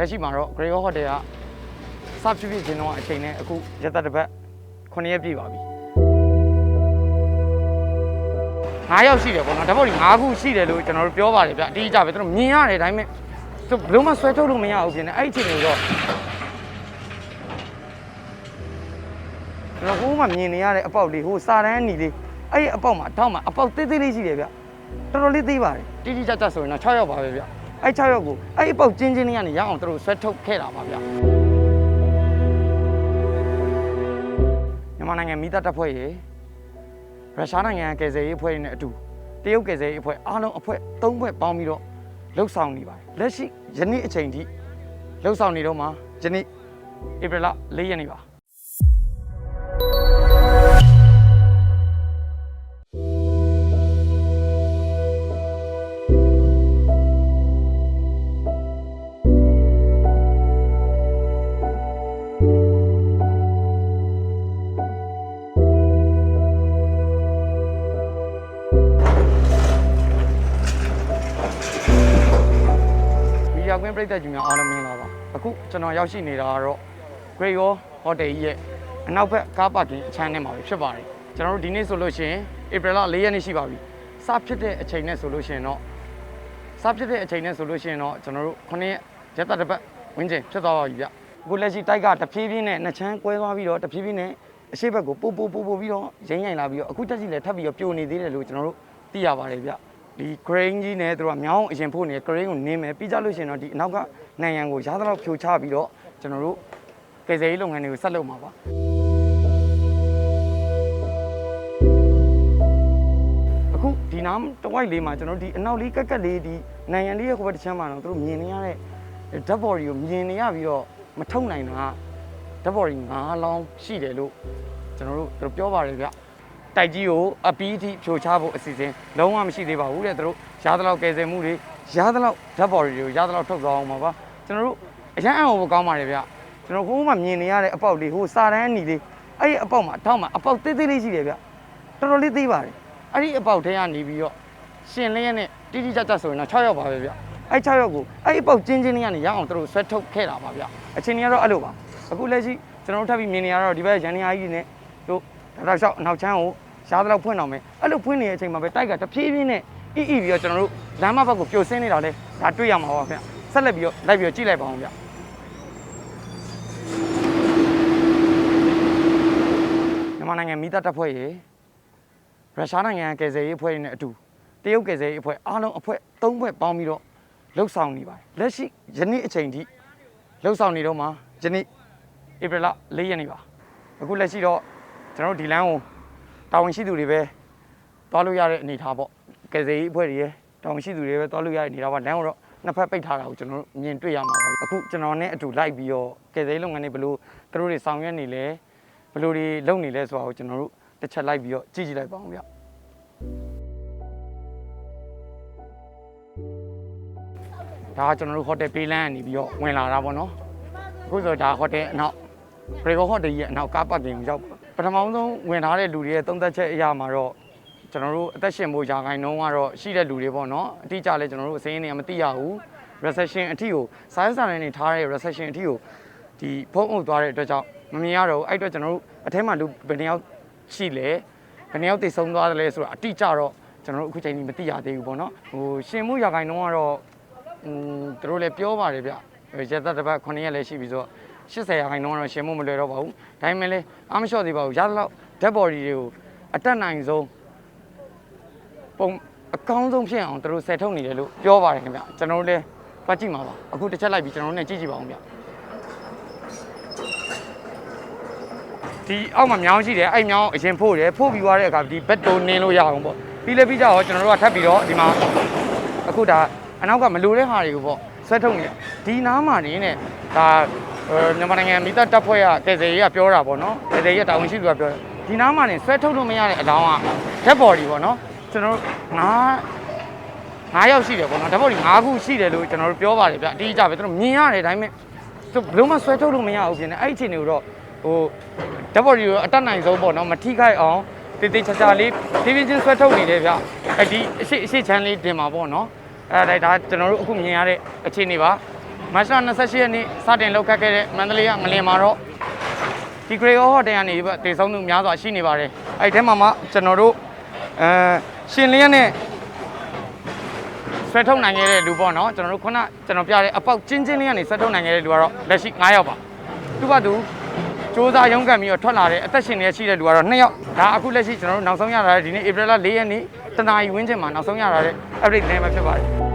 လက်ရှိမှာတော့ Grey Hawk Hotel ကစဖြစ်ဖြစ်ချင်းတော့အချိန်နဲ့အခုရက်သက်တစ်ပတ်9ရက်ပြည့်ပါပြီ9ယောက်ရှိတယ်ပေါ့နော်ဓာတ်ပုံကြီး9ခုရှိတယ်လို့ကျွန်တော်တို့ပြောပါတယ်ဗျအတိအကျပဲသူတို့မြင်ရတယ်ဒါပေမဲ့သူဘယ်လို့မှဆွဲထုတ်လို့မရဘူးဖြစ်နေအဲ့ဒီအချိန်တွေတော့ကျွန်တော်ဟိုမှမြင်နေရတဲ့အပေါက်လေးဟိုစာတန်းအနီလေးအဲ့ဒီအပေါက်မှာအထောက်မှာအပေါက်သေးသေးလေးရှိတယ်ဗျတော်တော်လေးသေးပါတယ်တိတိကျကျဆိုရင်တော့6ယောက်ပါပဲဗျ အဲ့6ယောက်ကိုအဲ့ဒီအပေါက်ချင်းချင်းလေးကနေရအောင်သူတို့ဆွဲထုတ်ခဲ့တာပါဗျမြန်မာနိုင်ငံမိသားတပ်ဖွဲ့ရေရုရှားနိုင်ငံကယ်ဆယ်ရေးအဖွဲ့တွေနဲ့အတူတရုတ်ကယ်ဆယ်ရေးအဖွဲ့အားလုံးအဖွဲ့၃ဖွဲ့ပေါင်းပြီးတော့လှုပ်ဆောင်နေပါတယ်လက်ရှိယနေ့အချိန်ထိလှုပ်ဆောင်နေတော့မှာယနေ့ဧပြီလ၄ရက်နေ့ပါ မီဒီယာကွင်းပြည်သက်ကြီးများအားလုံးမင်္ဂလာပါအခုကျွန်တော်ရောက်ရှိနေတာကတော့ Great Wall Hotel ကြီးရဲ့အနောက်ဘက်ကားပါကင်အခြမ်းထဲမှာပဲဖြစ်ပါတယ်ကျွန်တော်တို့ဒီနေ့ဆိုလို့ရှိရင်ဧပြီလ၄ရက်နေ့ရှိပါပြီစဖြစ်တဲ့အချိန်နဲ့ဆိုလို့ရှိရင်တော့စဖြစ်တဲ့အချိန်နဲ့ဆိုလို့ရှိရင်တော့ကျွန်တော်တို့9ရက်ရက်သက်တစ်ပတ်ဝင်းကျင်ဖြစ်သွားပါပြီဗျအခုလက်ရှိတိုက်ကတဖြည်းဖြည်းနဲ့နှစ်ချမ်းကွဲသွားပြီးတော့တဖြည်းဖြည်းနဲ့အရှိဘက်ကိုပို့ပို့ပို့ပို့ပြီးတော့ရင်းရိုင်လာပြီးတော့အခုတက်ကြီးလည်းထပ်ပြီးတော့ပြိုနေသေးတယ်လို့ကျွန်တော်တို့သိရပါတယ်ဗျ ဒီ grain ကြီးနဲ့သူတို့ကမြောင်းအရင်ဖို့နေတဲ့ grain ကိုနင်းမယ်ပြီးကြလို့ရှိရင်တော့ဒီအနောက်ကနိုင်ရန်ကိုရားသလောက်ဖြိုချပြီးတော့ကျွန်တော်တို့ကယ်ဆယ်ရေးလုပ်ငန်းတွေကိုဆက်လုပ်မှာပါအခုဒီနားတဝိုက်လေးမှာကျွန်တော်တို့ဒီအနောက်လေးကက်ကက်လေးဒီနိုင်ရန်လေးရဲ့ခုဘက်တစ်ချမ်းမှာတော့သူတို့မြင်နေရတဲ့ဓာတ်ဘော်တွေကိုမြင်နေရပြီးတော့မထုတ်နိုင်တာကဓာတ်ဘော်တွေ9လောင်းရှိတယ်လို့ကျွန်တော်တို့သူတို့ပြောပါတယ်ဗျ တိုက်ကြီးကိုအပီးအထိဖြိုချဖို့အစီအစဉ်လုံးဝမရှိသေးပါဘူးတဲ့သူတို့ရားသလောက်ကယ်ဆယ်မှုတွေရားသလောက်ဓာတ်ဘော်တွေကိုရားသလောက်ထုတ်သွားအောင်ပါပါကျွန်တော်တို့အရန်အံ့ဩဖို့ကောင်းပါတယ်ဗျကျွန်တော်ဟိုမှမြင်နေရတဲ့အပေါက်လေးဟိုစာတန်းအနီလေးအဲ့ဒီအပေါက်မှာအထောက်မှာအပေါက်သေးသေးလေးရှိတယ်ဗျတော်တော်လေးသေးပါတယ်အဲ့ဒီအပေါက်ထဲကနေပြီးတော့ရှင်လေးရဲ့နဲ့တိတိကျကျဆိုရင်တော့6ယောက်ပါပဲဗျအဲ့6ယောက်ကိုအဲ့ဒီအပေါက်ချင်းချင်းလေးကနေရအောင်သူတို့ဆွဲထုတ်ခဲ့တာပါဗျအချိန်ကြီးကတော့အဲ့လိုပါအခုလက်ရှိကျွန်တော်တို့ထပ်ပြီးမြင်နေရတော့ဒီဘက်ရန်နေယာကြီးနဲ့တို့ ဒါတော့လျှောက်အနောက်ချမ်းကိုရှားတော့ဖွင့်တော့မယ်အဲ့လိုဖွင့်နေတဲ့အချိန်မှာပဲတိုက်ကတဖြည်းဖြည်းနဲ့အီအီပြီးတော့ကျွန်တော်တို့လမ်းမဘက်ကိုပြိုဆင်းနေတာလဲဒါတွေ့ရမှာပါဗျဆက်လက်ပြီးတော့လိုက်ပြီးတော့ကြည့်လိုက်ပါအောင်ဗျမြန်မာနိုင်ငံမိသားတပ်ဖွဲ့ရေရုရှားနိုင်ငံကယ်ဆယ်ရေးအဖွဲ့တွေနဲ့အတူတရုတ်ကယ်ဆယ်ရေးအဖွဲ့အားလုံးအဖွဲ့၃ဖွဲ့ပေါင်းပြီးတော့လှုပ်ဆောင်နေပါတယ်လက်ရှိယနေ့အချိန်ထိလှုပ်ဆောင်နေတော့မှာယနေ့ဧပြီလ၄ရက်နေ့ပါအခုလက်ရှိတော့ ကျွန်တော်တို့ဒီလမ်းကိုတာဝန်ရှိသူတွေပဲသွားလို့ရတဲ့အနေအထားပေါ့ကယ်ဆယ်ရေးအဖွဲ့တွေရဲ့တာဝန်ရှိသူတွေပဲသွားလို့ရတဲ့အနေအထားပါလမ်းကိုတော့နှစ်ဖက်ပိတ်ထားတာကိုကျွန်တော်တို့မြင်တွေ့ရမှာပါအခုကျွန်တော်နဲ့အတူလိုက်ပြီးတော့ကယ်ဆယ်ရေးလုပ်ငန်းတွေဘယ်လိုသူတို့တွေဆောင်ရွက်နေလဲဘယ်လိုတွေလုပ်နေလဲဆိုတာကိုကျွန်တော်တို့တစ်ချက်လိုက်ပြီးတော့ကြည့်ကြည့်လိုက်ပါအောင်ဗျဒါကကျွန်တော်တို့ဟိုတယ်ပေးလန်းကနေပြီးတော့ဝင်လာတာပေါ့နော်အခုဆိုဒါဟိုတယ်အနောက်ပရေဂိုဟိုတယ်ရဲ့အနောက်ကားပတ်ကင်ကိုရောက်ပ ထမဆုံးဝင်ထားတဲ့လူတွေရဲ့သုံးသက်ချက်အရာမှာတော့ကျွန်တော်တို့အသက်ရှင်ဖို့ယာခိုင်နှုန်းကတော့ရှိတဲ့လူတွေပေါ့နော်အတိအကျလဲကျွန်တော်တို့အစင်းနေမသိရဘူး recession အထိကိုစာရေးစာနယ်နေထားတဲ့ recession အထိကိုဒီဖုံးအုပ်သွားတဲ့အတွက်ကြောင့်မမြင်ရတော့ဘူးအဲ့အတွက်ကျွန်တော်တို့အထဲမှာလူဘယ်နှယောက်ရှိလဲဘယ်နှယောက်တည်ဆုံးသွားတယ်လဲဆိုတာအတိအကျတော့ကျွန်တော်တို့အခုချိန်ကြီးမသိရသေးဘူးပေါ့နော်ဟိုရှင်မှုယာခိုင်နှုန်းကတော့อืมသူတို့လည်းပြောပါတယ်ဗျရက်သက်တစ်ပတ်9ရက်လည်းရှိပြီဆိုတော့ 80ရာခိုင်နှုန်းကတော့ရှင်မမလွယ်တော့ပါဘူးဒါပေမဲ့လည်းအားမလျှော့သေးပါဘူးရသလောက် dead body တွေကိုအတက်နိုင်ဆုံးပုံအကောင်းဆုံးဖြစ်အောင်သူတို့ဆယ်ထုတ်နေတယ်လို့ပြောပါတယ်ခင်ဗျကျွန်တော်တို့လည်းပတ်ကြည့်မှာပါအခုတစ်ချက်လိုက်ပြီးကျွန်တော်တို့လည်းကြည့်ကြည့်ပါအောင်ဗျဒီအောက်မှာမြောင်းရှိတယ်အဲ့မြောင်းအရင်ဖို့တယ်ဖို့ပြီးသွားတဲ့အခါဒီဘက်တိုနင်းလို့ရအောင်ပေါ့ပြီးလည်းပြီးကြတော့ကျွန်တော်တို့ကထပ်ပြီးတော့ဒီမှာအခုဒါအနောက်ကမလိုတဲ့ဟာတွေကိုပေါ့ဆွဲထုတ်နေတယ်ဒီနားမှာနေနဲ့ဒါဟို မြန်မာနိုင်ငံမိသားတပ်ဖွဲ့ကကယ်ဆယ်ရေးကပြောတာပေါ့နော်ကယ်ဆယ်ရေးကတာဝန်ရှိသူကပြောတယ်ဒီနားမှာနေဆွဲထုတ်လို့မရတဲ့အလောင်းက dead body ပေါ့နော်ကျွန်တော်တို့ငါးငါးယောက်ရှိတယ်ပေါ့နော် dead body ငါးခုရှိတယ်လို့ကျွန်တော်တို့ပြောပါတယ်ဗျအတိအကျပဲသူတို့မြင်ရတယ်ဒါပေမဲ့သူဘယ်လို့မှဆွဲထုတ်လို့မရဘူးပြင်နေအဲ့ဒီအချိန်တွေကိုတော့ဟို dead body ကိုအတက်နိုင်ဆုံးပေါ့နော်မထိခိုက်အောင်တေးသေးချာချာလေးဖြည်းဖြည်းချင်းဆွဲထုတ်နေတယ်ဗျအဲ့ဒီအရှိအရှိချမ်းလေးတင်ပါပေါ့နော်အဲ့ဒါဒါကျွန်တော်တို့အခုမြင်ရတဲ့အခြေအနေပါ မတ်လ28ရက်နေ့စတင်လောက်ခတ်ခဲ့တဲ့မန္တလေးကငလင်မှာတော့ဒီဂရေဟိုတယ်ကနေတည်ဆုံးသူများစွာရှိနေပါတယ်အဲ့ဒီထဲမှာမှကျွန်တော်တို့အဲရှင်လျက်နဲ့ဆွဲထုတ်နိုင်ခဲ့တဲ့လူပေါ့နော်ကျွန်တော်တို့ခုနကျွန်တော်ပြတဲ့အပေါက်ချင်းချင်းလေးကနေဆွဲထုတ်နိုင်ခဲ့တဲ့လူကတော့လက်ရှိ9ယောက်ပါသူကသူစူးစမ်းရုန်းကန်ပြီးတော့ထွက်လာတဲ့အသက်ရှင်နေရှိတဲ့လူကတော့2ယောက်ဒါအခုလက်ရှိကျွန်တော်တို့နောက်ဆုံးရတာတဲ့ဒီနေ့ဧပြီလ4ရက်နေ့တနာရီဝန်းကျင်မှာနောက်ဆုံးရတာတဲ့ update နဲ့ပဲဖြစ်ပါတယ်